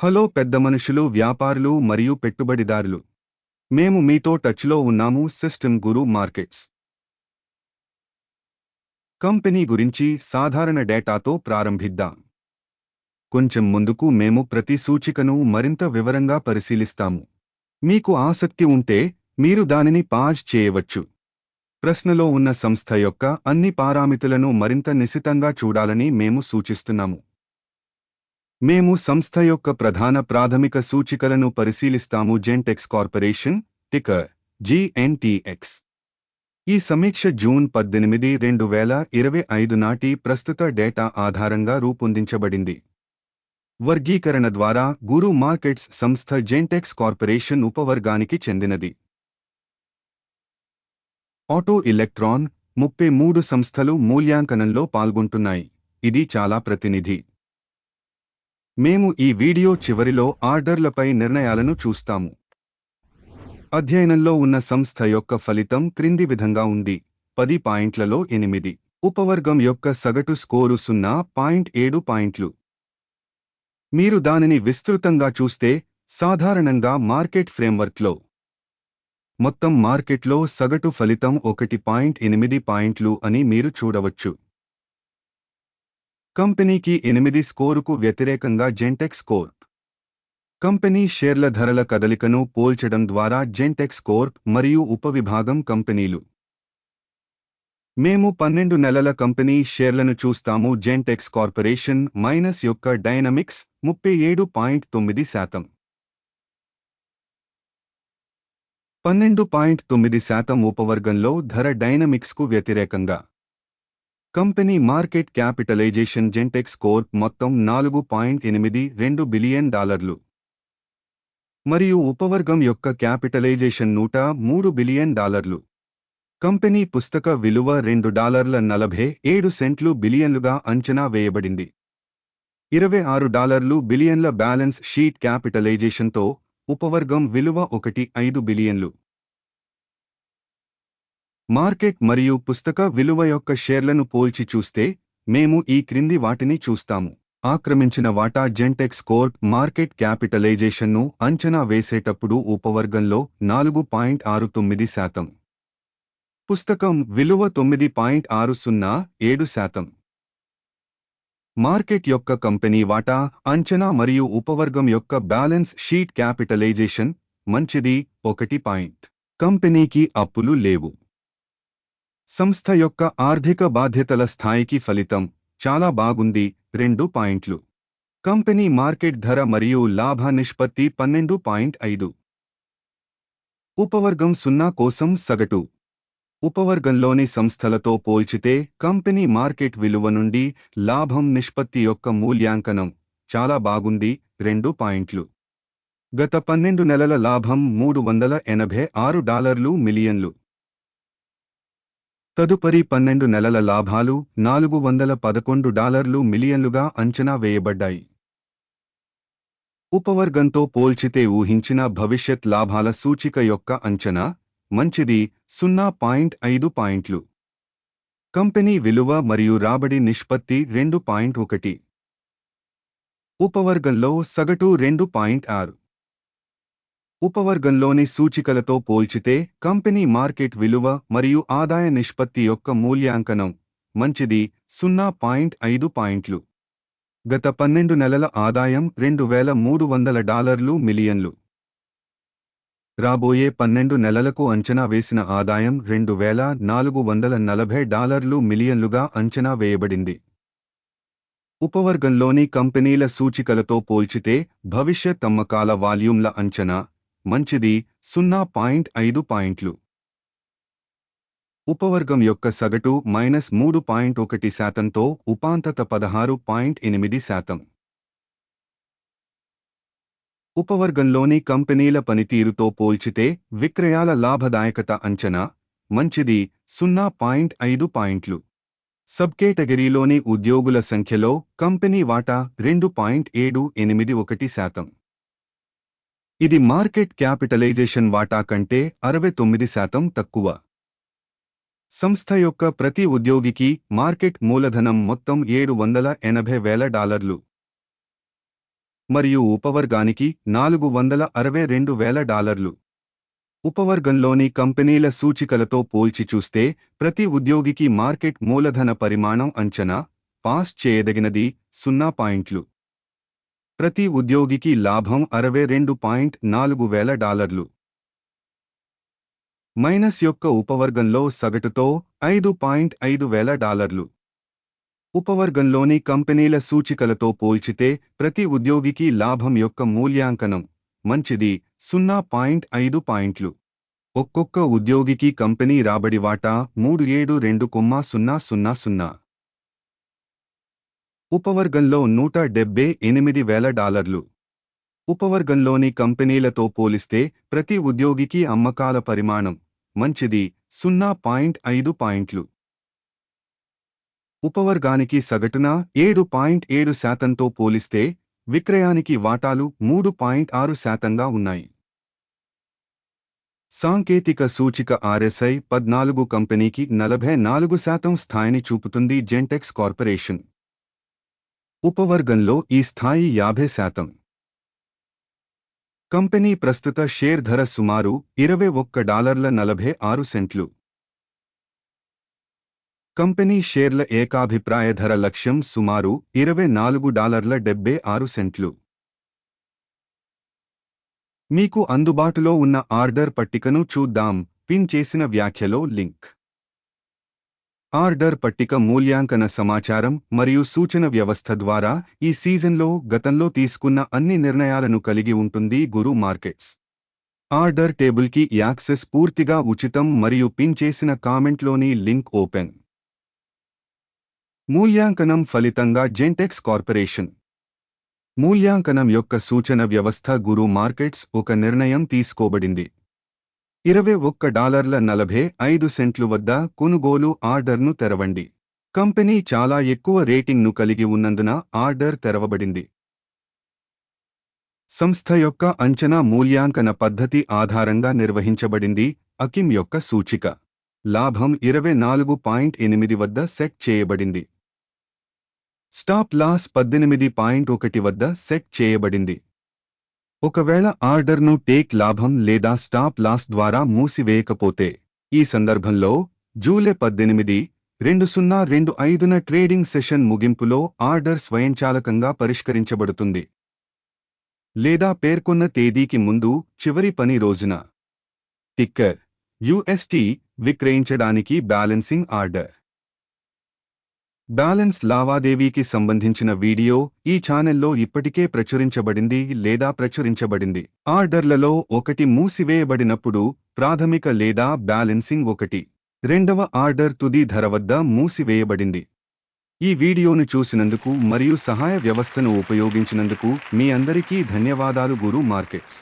Hello పెద్ద మనుషులు వ్యాపారులు మరియు పెట్టుబడిదారులు. మేము మీతో టచ్లో ఉన్నాము సిస్టమ్ గురు మార్కెట్స్. కంపెనీ గురించి సాధారణ డేటాతో ప్రారంభిద్దాం. కొంచెం ముందుకు మేము ప్రతి సూచికను మరింత వివరంగా పరిశీలిస్తాము. మీకు ఆసక్తి ఉంటే మీరు దానిని పాజ్ చేయవచ్చు. ప్రశ్నలో ఉన్న సంస్థ యొక్క అన్ని పారామితులను మరింత నిశితంగా చూడాలని మేము సూచిస్తున్నాము. మేము సంస్థ యొక్క ప్రధాన ప్రాథమిక సూచికలను పరిశీలిస్తాము జెంటెక్స్ కార్పొరేషన్ టికర్ జిఎన్టీఎక్స్ ఈ సమీక్ష జూన్ పద్దెనిమిది రెండు వేల ఇరవై ఐదు నాటి ప్రస్తుత డేటా ఆధారంగా రూపొందించబడింది. వర్గీకరణ ద్వారా గురు మార్కెట్స్ సంస్థ జెంటెక్స్ కార్పొరేషన్ ఉపవర్గానికి చెందినది. ఆటో ఎలక్ట్రాన్ ముప్పై మూడు సంస్థలు మూల్యాంకనంలో పాల్గొంటున్నాయి. ఇది చాలా ప్రతినిధి. మేము ఈ వీడియో చివరిలో ఆర్డర్లపై నిర్ణయాలను చూస్తాము. అధ్యయనంలో ఉన్న సంస్థ యొక్క ఫలితం క్రింది విధంగా ఉంది. పది పాయింట్లలో ఎనిమిది. ఉపవర్గం యొక్క సగటు స్కోరు సున్నా పాయింట్ ఏడు పాయింట్లు. మీరు దానిని విస్తృతంగా చూస్తే సాధారణంగా మార్కెట్ ఫ్రేమ్వర్క్లో. మొత్తం మార్కెట్లో సగటు ఫలితం ఒకటి పాయింట్ ఎనిమిది పాయింట్లు అని మీరు చూడవచ్చు. కంపెనీకి ఎనిమిది స్కోరుకు వ్యతిరేకంగా జెంటెక్స్ కోర్ప్ కంపెనీ షేర్ల ధరల కదలికను పోల్చడం ద్వారా జెంటెక్స్ కోర్ప్ మరియు ఉపవిభాగం కంపెనీలు. మేము పన్నెండు నెలల కంపెనీ షేర్లను చూస్తాము. జెంటెక్స్ కార్పొరేషన్ మైనస్ యొక్క డైనమిక్స్ ముప్పై ఏడు పాయింట్ తొమ్మిది శాతం. పన్నెండు పాయింట్ తొమ్మిది శాతం ఉపవర్గంలో ధర డైనమిక్స్కు వ్యతిరేకంగా. Company market capitalisation Gentex corp మొత్తం నాలుగు పాయింట్ ఎనిమిది రెండు బిలియన్ డాలర్లు. మరియు ఉపవర్గం యొక్క క్యాపిటలైజేషన్ నూట మూడు బిలియన్ డాలర్లు. కంపెనీ పుస్తక విలువ రెండు డాలర్ల నలభై ఏడు సెంట్లు బిలియన్లుగా అంచనా వేయబడింది. ఇరవై ఆరు డాలర్లు బిలియన్ల బ్యాలెన్స్ షీట్ క్యాపిటలైజేషన్తో ఉపవర్గం విలువ ఒకటి ఐదు బిలియన్లు. మార్కెట్ మరియు పుస్తక విలువ యొక్క షేర్లను పోల్చి చూస్తే మేము ఈ క్రింది వాటిని చూస్తాము. ఆక్రమించిన వాటా జెంటెక్స్ కోర్ట్ మార్కెట్ క్యాపిటలైజేషన్ను అంచనా వేసేటప్పుడు ఉపవర్గంలో నాలుగు పాయింట్ ఆరు తొమ్మిది శాతం. పుస్తకం విలువ తొమ్మిది పాయింట్ ఆరు సున్నా ఏడు శాతం. మార్కెట్ యొక్క కంపెనీ వాటా అంచనా మరియు ఉపవర్గం యొక్క బ్యాలెన్స్ షీట్ క్యాపిటలైజేషన్ మంచిది ఒకటి పాయింట్. కంపెనీకి అప్పులు లేవు. సంస్థ యొక్క ఆర్థిక బాధ్యతల స్థాయికి ఫలితం చాలా బాగుంది రెండు పాయింట్లు. కంపెనీ మార్కెట్ ధర మరియు లాభ నిష్పత్తి పన్నెండు పాయింట్ ఐదు. ఉపవర్గం సున్నా కోసం సగటు. ఉపవర్గంలోని సంస్థలతో పోల్చితే కంపెనీ మార్కెట్ విలువ నుండి లాభం నిష్పత్తి యొక్క మూల్యాంకనం చాలా బాగుంది రెండు పాయింట్లు. గత పన్నెండు నెలల లాభం మూడు వందల ఎనభై ఆరు డాలర్లు మిలియన్లు. తదుపరి పన్నెండు నెలల లాభాలు నాలుగు వందల పదకొండు డాలర్లు మిలియన్లుగా అంచనా వేయబడ్డాయి. ఉపవర్గంతో పోల్చితే ఊహించిన భవిష్యత్ లాభాల సూచిక యొక్క అంచనా మంచిది సున్నా పాయింట్ ఐదు పాయింట్లు. కంపెనీ విలువ మరియు రాబడి నిష్పత్తి రెండు పాయింట్ ఒకటి. ఉపవర్గంలో సగటు రెండు పాయింట్ ఆరు. ఉపవర్గంలోని సూచికలతో పోల్చితే కంపెనీ మార్కెట్ విలువ మరియు ఆదాయ నిష్పత్తి యొక్క మూల్యాంకనం మంచిది సున్నా పాయింట్ ఐదు పాయింట్లు. గత పన్నెండు నెలల ఆదాయం రెండు వేల మూడు వందల డాలర్లు మిలియన్లు. రాబోయే పన్నెండు నెలలకు అంచనా వేసిన ఆదాయం రెండు వేల నాలుగు వందల నలభై డాలర్లు మిలియన్లుగా అంచనా వేయబడింది. ఉపవర్గంలోని కంపెనీల సూచికలతో పోల్చితే భవిష్యత్ అమ్మకాల వాల్యూమ్ల అంచనా మంచిది సున్నా పాయింట్ ఐదు పాయింట్లు. ఉపవర్గం యొక్క సగటు మైనస్ మూడు పాయింట్ ఒకటి శాతంతో ఉపాంతత పదహారు పాయింట్ ఎనిమిది శాతం. ఉపవర్గంలోని కంపెనీల పనితీరుతో పోల్చితే విక్రయాల లాభదాయకత అంచనా మంచిది సున్నా పాయింట్ ఐదు పాయింట్లు. సబ్ కేటగిరీలోని ఉద్యోగుల సంఖ్యలో కంపెనీ వాటా రెండు పాయింట్ ఏడు ఎనిమిది ఒకటి శాతం. ఇది మార్కెట్ క్యాపిటలైజేషన్ వాటా కంటే అరవై తొమ్మిది శాతం తక్కువ. సంస్థ యొక్క ప్రతి ఉద్యోగికి మార్కెట్ మూలధనం మొత్తం ఏడు వందల ఎనభై వేల డాలర్లు. మరియు ఉపవర్గానికి నాలుగు వందల అరవై రెండు వేల డాలర్లు. ఉపవర్గంలోని కంపెనీల సూచికలతో పోల్చి చూస్తే ప్రతి ఉద్యోగికి మార్కెట్ మూలధన పరిమాణం అంచనా పాస్ చేయదగినది సున్నా పాయింట్లు. ప్రతి ఉద్యోగికి లాభం అరవై రెండు పాయింట్ నాలుగు వేల డాలర్లు. మైనస్ యొక్క ఉపవర్గంలో సగటుతో ఐదు పాయింట్ ఐదు వేల డాలర్లు. ఉపవర్గంలోని కంపెనీల సూచికలతో పోల్చితే ప్రతి ఉద్యోగికి లాభం యొక్క మూల్యాంకనం మంచిది సున్నా పాయింట్ ఐదు పాయింట్లు. ఒక్కొక్క ఉద్యోగికి కంపెనీ రాబడి వాటా మూడు ఏడు రెండు కొమ్మ సున్నా సున్నా సున్నా. ఉపవర్గంలో నూట డెబ్బై ఎనిమిది వేల డాలర్లు. ఉపవర్గంలోని కంపెనీలతో పోలిస్తే ప్రతి ఉద్యోగికి అమ్మకాల పరిమాణం మంచిది సున్నా పాయింట్ ఐదు పాయింట్లు. ఉపవర్గానికి సగటున ఏడు పాయింట్ ఏడు శాతంతో పోలిస్తే విక్రయానికి వాటాలు మూడు పాయింట్ ఆరు శాతంగా ఉన్నాయి. సాంకేతిక సూచిక ఆర్ఎస్ఐ పద్నాలుగు కంపెనీకి నలభై నాలుగు శాతం స్థాయిని చూపుతుంది జెంటెక్స్ కార్పొరేషన్. ఉపవర్గంలో ఈ స్థాయి యాభై శాతం. కంపెనీ ప్రస్తుత షేర్ ధర సుమారు ఇరవై ఒక్క డాలర్ల నలభై ఆరు సెంట్లు. కంపెనీ షేర్ల ఏకాభిప్రాయ ధర లక్ష్యం సుమారు ఇరవై నాలుగు డాలర్ల డెబ్బై ఆరు సెంట్లు. మీకు అందుబాటులో ఉన్న ఆర్డర్ పట్టికను చూద్దాం పిన్ చేసిన వ్యాఖ్యలో లింక్. ఆర్డర్ పట్టిక మూల్యాంకన సమాచారం మరియు సూచన వ్యవస్థ ద్వారా ఈ సీజన్లో గతంలో తీసుకున్న అన్ని నిర్ణయాలను కలిగి ఉంటుంది గురు మార్కెట్స్. ఆర్డర్ టేబుల్కి యాక్సెస్ పూర్తిగా ఉచితం మరియు పిన్ చేసిన కామెంట్లోని లింక్ ఓపెన్. మూల్యాంకనం ఫలితంగా జెంటెక్స్ కార్పొరేషన్. మూల్యాంకనం యొక్క సూచన వ్యవస్థ గురు మార్కెట్స్ ఒక నిర్ణయం తీసుకోబడింది. ఇరవై ఒక్క డాలర్ల నలభై ఐదు సెంట్లు వద్ద కొనుగోలు ఆర్డర్ను తెరవండి. కంపెనీ చాలా ఎక్కువ రేటింగ్ను కలిగి ఉన్నందున ఆర్డర్ తెరవబడింది. సంస్థ యొక్క అంచనా మూల్యాంకన పద్ధతి ఆధారంగా నిర్వహించబడింది అకిమ్ యొక్క సూచిక. లాభం ఇరవై నాలుగు పాయింట్ ఎనిమిది వద్ద సెట్ చేయబడింది. స్టాప్ లాస్ పద్దెనిమిది పాయింట్ ఒకటి వద్ద సెట్ చేయబడింది. ఒకవేళ ఆర్డర్ను టేక్ లాభం లేదా స్టాప్ లాస్ ద్వారా మూసివేయకపోతే ఈ సందర్భంలో జూలై పద్దెనిమిది రెండు సున్నా రెండు ఐదున ట్రేడింగ్ సెషన్ ముగింపులో ఆర్డర్ స్వయంచాలకంగా పరిష్కరించబడుతుంది. లేదా పేర్కొన్న తేదీకి ముందు చివరి పని రోజున. టిక్కర్ యుఎస్టి విక్రయించడానికి బ్యాలెన్సింగ్ ఆర్డర్. బ్యాలెన్స్ లావాదేవీకి సంబంధించిన వీడియో ఈ ఛానెల్లో ఇప్పటికే ప్రచురించబడింది లేదా ప్రచురించబడింది. ఆర్డర్లలో ఒకటి మూసివేయబడినప్పుడు ప్రాథమిక లేదా బ్యాలెన్సింగ్ ఒకటి. రెండవ ఆర్డర్ తుది ధర వద్ద మూసివేయబడింది. ఈ వీడియోను చూసినందుకు మరియు సహాయ వ్యవస్థను ఉపయోగించినందుకు మీ అందరికీ ధన్యవాదాలు గురు మార్కెట్స్.